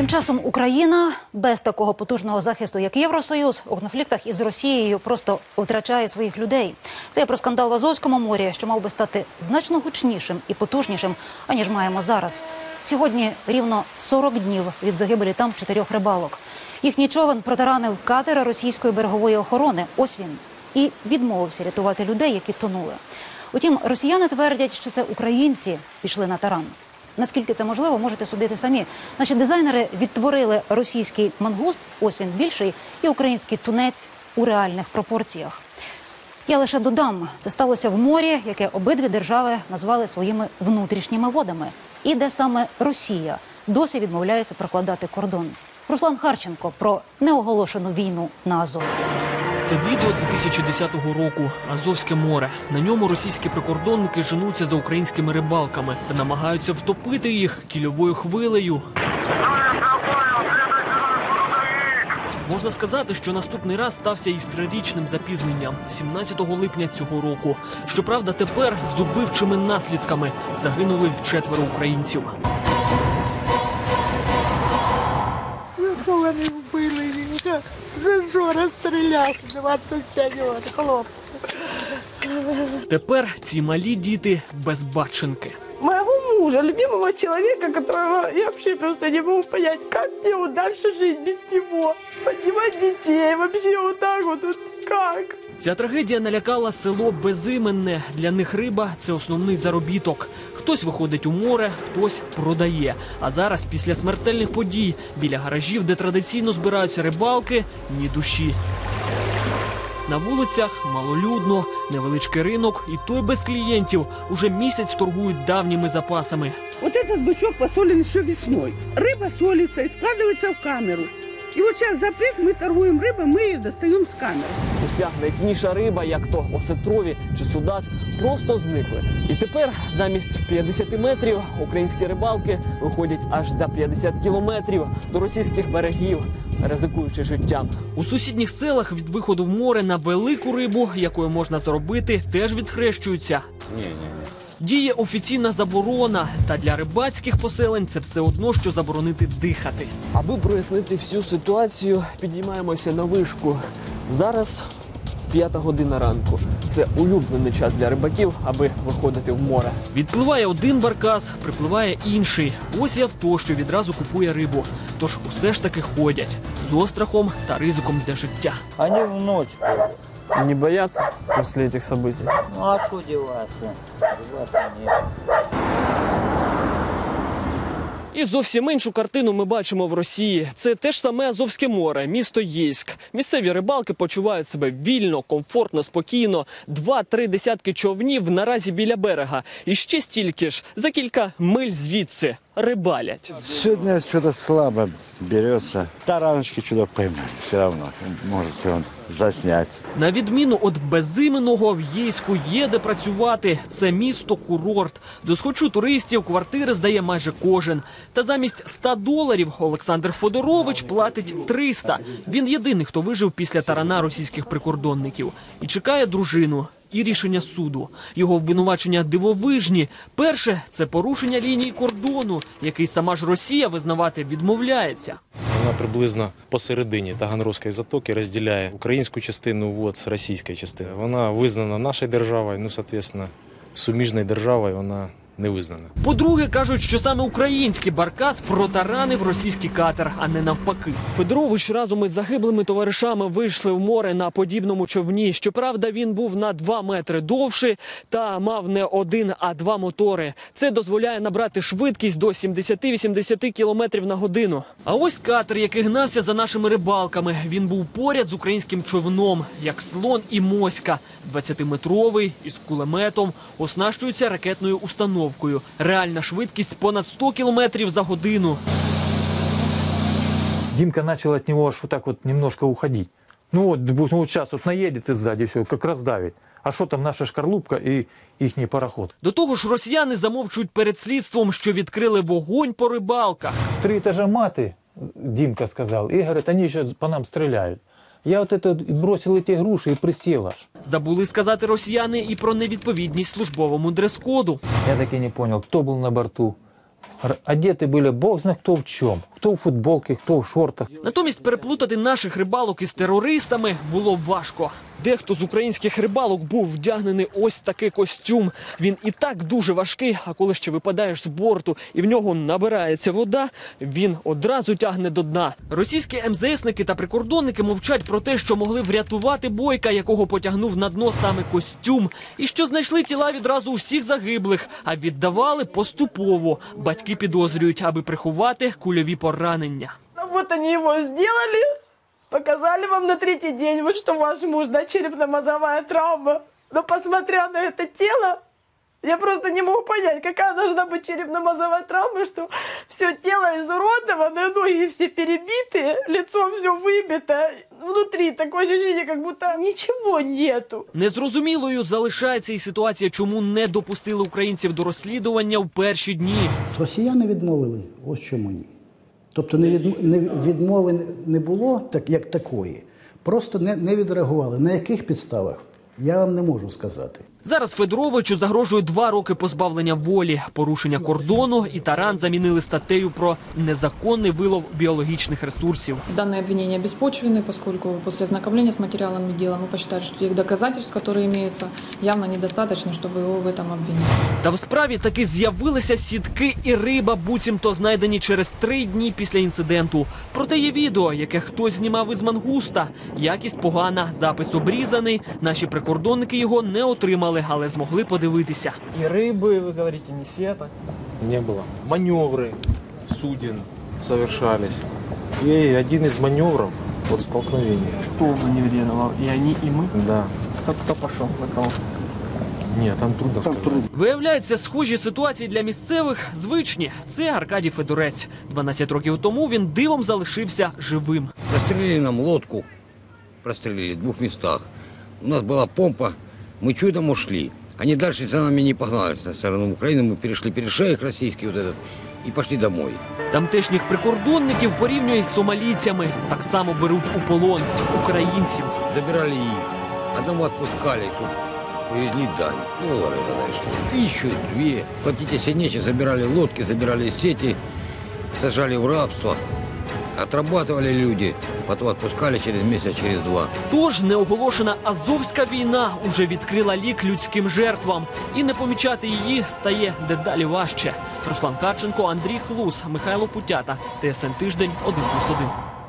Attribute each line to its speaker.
Speaker 1: Тим часом Україна без такого потужного захисту, як Євросоюз, у конфліктах із Росією просто втрачає своїх людей. Це про скандал в Азовському морі, що мав би стати значно гучнішим і потужнішим, аніж маємо зараз. Сьогодні рівно 40 днів від загибелі там чотирьох рибалок. Їхній човен протаранив катера російської берегової охорони. Ось він і відмовився рятувати людей, які тонули. Утім, росіяни твердять, що це українці пішли на таран. Наскільки це можливо, можете судити самі. Наші дизайнери відтворили російський мангуст, ось він більший, і український тунець у реальних пропорціях. Я лише додам, це сталося в морі, яке обидві держави назвали своїми внутрішніми водами, і де саме Росія досі відмовляється прокладати кордон. Руслан Харченко про неоголошену війну на Азові.
Speaker 2: Це відео 2010 року. Азовське море. На ньому російські прикордонники женуться за українськими рибалками та намагаються втопити їх кільовою хвилею. Можна сказати, що наступний раз стався із трирічним запізненням 17 липня цього року. Щоправда, тепер з убивчими наслідками загинули четверо українців.
Speaker 3: Розстріляв 25 років, хлопці.
Speaker 2: Тепер ці малі діти без баченки.
Speaker 4: моего мужа, любимого человека, которого я вообще просто не могу понять, как мне вот дальше жить без него. Поднимать детей, вообще вот так вот, вот как?
Speaker 2: Ця трагедія налякала село Безименне. Для них риба це основний заробіток. Хтось виходить у море, хтось продає. А зараз, після смертельних подій, біля гаражів, де традиційно збираються рибалки, ні душі. На вулицях малолюдно, невеличкий ринок, і той без клієнтів уже місяць торгують давніми запасами.
Speaker 3: Вот этот бычок посолен еще весной. Рыба солится и складывается в камеру. И вот сейчас запрет, мы торгуем рыбой, мы ее достаем с камеры.
Speaker 2: Уся найцінніша риба, як то осетрові чи судак, просто зникли. І тепер замість 50 метрів українські рибалки виходять аж за 50 кілометрів до російських берегів, ризикуючи життям. У сусідніх селах від виходу в море на велику рибу, якою можна заробити, теж відхрещуються. Діє офіційна заборона, та для рибацьких поселень це все одно, що заборонити дихати. Аби прояснити всю ситуацію, підіймаємося на вишку. Зараз п'ята година ранку. Це улюблений час для рибаків, аби виходити в море. Відпливає один баркас, припливає інший. Ось і авто, що відразу купує рибу. Тож усе ж таки ходять з острахом та ризиком для життя.
Speaker 5: Они в ночь.
Speaker 2: Не бояться після цих событий?
Speaker 5: Ну а что деваться? Деваться нет.
Speaker 2: І зовсім іншу картину ми бачимо в Росії. Це те ж саме Азовське море, місто Єйськ. Місцеві рибалки почувають себе вільно, комфортно, спокійно. Два-три десятки човнів наразі біля берега. І ще стільки ж за кілька миль звідси рибалять.
Speaker 6: Сегодня что-то слабо берется. Тараночки что-то поймать все равно. Можете он заснять.
Speaker 2: На відміну від безіменного в Єйську є де працювати. Це місто курорт. До схочу туристів квартири здає майже кожен. Та замість 100 доларів Олександр Фодорович платить 300. Він єдиний, хто вижив після тарана російських прикордонників і чекає дружину. І рішення суду його обвинувачення дивовижні. Перше це порушення лінії кордону, який сама ж Росія визнавати відмовляється.
Speaker 7: Вона приблизно посередині Таганрозької затоки розділяє українську частину вод з російською частиною. Вона визнана нашою державою, ну, відповідно, суміжною державою вона не визнана.
Speaker 2: По-друге, кажуть, що саме український баркас протаранив російський катер, а не навпаки. Федорович разом із загиблими товаришами вийшли в море на подібному човні. Щоправда, він був на 2 метри довший та мав не один, а два мотори. Це дозволяє набрати швидкість до 70-80 км на годину. А ось катер, який гнався за нашими рибалками. Він був поряд з українським човном, як слон і моська. 20-метровий із кулеметом, оснащується ракетною установкою. Реальна швидкість понад 100 км за годину.
Speaker 8: Димка начал от него аж вот так вот немножко уходить. Ну вот, ну вот сейчас вот наедет и сзади все, как раз давит. А что там наша шкарлупка и ихний пароход?
Speaker 2: До того ж, росіяни замовчують перед слідством, що відкрили вогонь по рибалках.
Speaker 8: Три этажа маты, Димка сказал, и говорит, они сейчас по нам стреляют. Я вот это бросил эти груши и присел аж.
Speaker 2: Забули сказати росіяни і про невідповідність службовому дрес-коду.
Speaker 8: Я так и не понял, кто был на борту. Р- Одеты были бог знает кто в чем. кто в футболке, кто в шортах.
Speaker 2: Натомість переплутати наших рибалок із терористами було важко. Дехто з українських рибалок був вдягнений ось такий костюм. Він і так дуже важкий, а коли ще випадаєш з борту і в нього набирається вода, він одразу тягне до дна. Російські МЗСники та прикордонники мовчать про те, що могли врятувати бойка, якого потягнув на дно саме костюм, і що знайшли тіла відразу усіх загиблих, а віддавали поступово. Батьки підозрюють, аби приховати кульові поранення.
Speaker 4: А вот они его сделали, показали вам на третий день, вот что ваш муж, да, черепно-мозговая травма. Но посмотря на это тело, я просто не могу понять, какая должна быть черепно-мозговая травма, что все тело изуродовано, ноги все перебитые, лицо все выбито, внутри такое ощущение, как будто ничего нету.
Speaker 2: Незрозумілою залишається і ситуація, чому не допустили українців до розслідування в перші дні.
Speaker 9: Росіяни відмовили, ось чому ні. Тобто не відм- не відмови не було так, як такої. Просто не, не відреагували. На яких підставах? Я вам не можу сказати.
Speaker 2: Зараз Федоровичу загрожує два роки позбавлення волі, порушення кордону і таран замінили статтею про незаконний вилов біологічних ресурсів.
Speaker 10: Данные обвинения беспочвенны, поскольку после ознакомления с материалами дела мы посчитали, что тех доказательств, которые имеются, явно недостаточно, чтобы его в этом обвинить.
Speaker 2: Та в справі таки з'явилися сітки і риба, буцімто знайдені через три дні після інциденту. Проте є відео, яке хтось знімав із мангуста. Якість погана, запис обрізаний. Наші прикордонники його не отримали, але змогли подивитися.
Speaker 11: И рыбы, вы говорите, не сета.
Speaker 7: Не было. Маневры суден совершались. И один из маневров от столкновения.
Speaker 11: Кто маневрировал? И они, и мы?
Speaker 7: Да.
Speaker 11: Кто, кто пошел на кого?
Speaker 7: Нет, там трудно сказать.
Speaker 2: Виявляється, схожі ситуації для місцевих звичні. Це Аркадій Федорець. 12 років тому він дивом залишився живим.
Speaker 12: Прострелили нам лодку, прострелили в двух местах. У нас была помпа, мы чудом ушли. Они дальше за нами не погнались на сторону Украины, мы перешли перешеек российский вот этот и пошли домой.
Speaker 2: Тамтешніх прикордонників порівнюють з сомалійцями. Так само беруть у полон українців.
Speaker 12: Забирали их, одному отпускали, чтобы привезли дань. Доллары тогда шли. Тысячу, две. Платить если нечем, забирали лодки, забирали сети, сажали в рабство. Отрабатывали люди, потом отпускали через месяц, через два.
Speaker 2: Тож неоголошена Азовська війна уже відкрила лік людським жертвам, і не помічати її стає дедалі важче. Руслан Харченко, Андрій Хлус, Михайло Путята, ТСН Тиждень 1+,1.